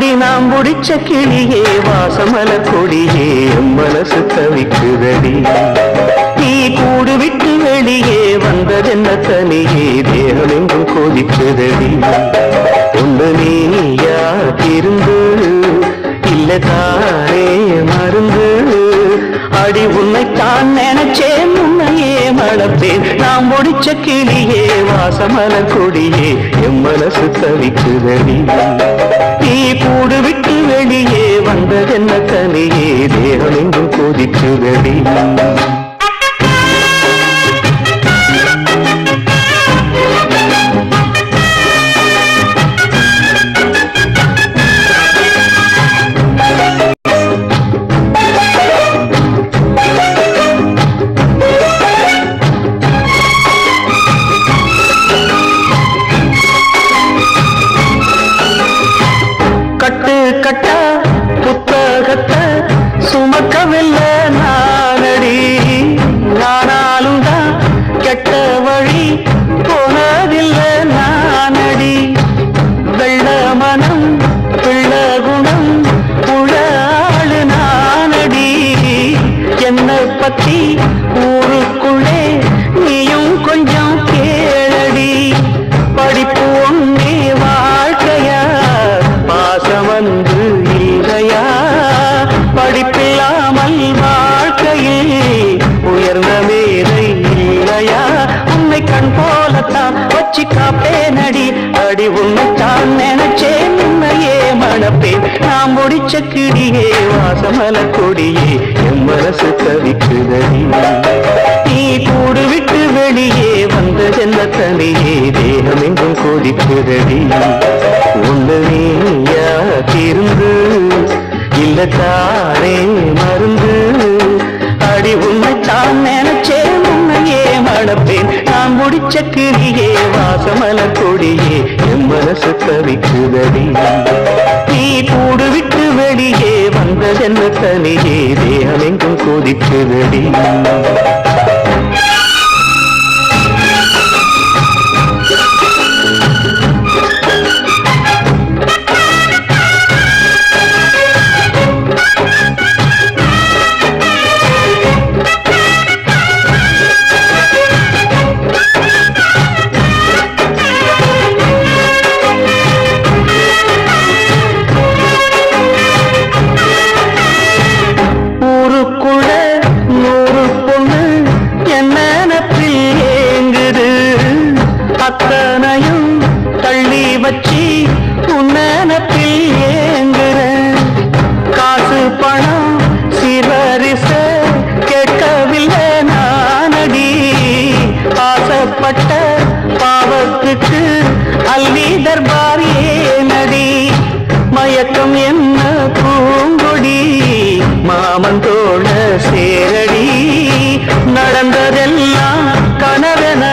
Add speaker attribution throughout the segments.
Speaker 1: நாம் முடிச்ச கிளியே வாசமல கொடியே மனசு தவிக்குதடி நீ கூடு விட்டு வெளியே வந்ததென்ன தனியே தேகம் எங்கும் கொதிக்குதடி ஒன்று நீயா திருந்து இல்ல தானே மருந்து? அடி உன்னைத்தான் நினைச்சேன் உன்னையே மணப்பேன் நாம் முடிச்ச கிளியே வாசமல கொடியே என் மனசு தவிக்குதடி கூடு விட்டு வெளியே வந்ததென்ன கனியே? தேகம் எங்கும் கொதிக்குதடி கட்ட புத்தகத்தை சுமக்கவில்லை நானடி. நானாலும் தான் கெட்ட வழி போனதில்லை நானடி. வெள்ள மனம் பிள்ள குணம் புழாளு நானடி. என்னை பற்றி அடி நினைச்சே நினைச்சேன் உன்னையே மணப்பேன். நாம் முடிச்ச கிடியே வாசமல கொடியே எம்மரசு தவிக்குதடி. நீ கூடு விட்டு வெளியே வந்த செல்ல தனியே தேகம் கொதிக்குதடி. மணப்பேன் முடிச்ச கிளியே வாசமல கொடியே என் மனசு தவிக்குதடி. நீ கூடு விட்டு வெளியே வந்ததென்ன தனியே தேகம் எங்கும் கொதிக்குதடி. பாவத்துக்கு அள்ளி தர்பாரியே நடி மயக்கம் என்ன பூங்கொடி? மாமன் தோழ சேரடி. நடந்ததெல்லாம் கனவென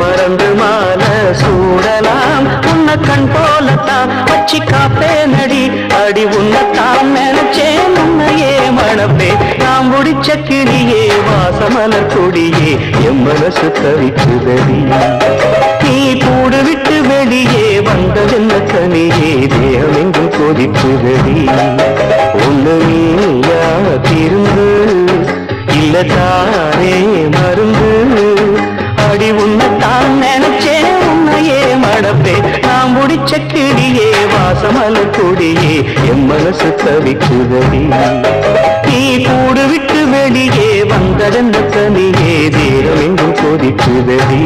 Speaker 1: மறந்து மால சூடலாம். உன்ன கண் போலத்தான் வச்சு காப்பேனடி. அடி உன்னத்தான் நினைச்சேன் உன்னையே மணப்பே நாம் முடிச்ச கிளியே வாசமலர் கொடியே என் மனசு தவிக்குதடி நீ கூடு விட்டு வெளியே வந்ததென்ன கனியே தேகம் எங்கும் கொதிக்குதடி ஒன்று நீயா திருந்து? இல்ல தானே மருந்து? அடி உன்னைத்தான் நினைச்சேன் உன்னையே மடப்பே நாம் முடிச்ச கிளியே வாசமல கொடியே என் மனசு தவிக்குதடி. நீ கூடு விட்டு வெளியே வந்ததென்ன கனியே தேகம் எங்கும் கொதிக்குதடி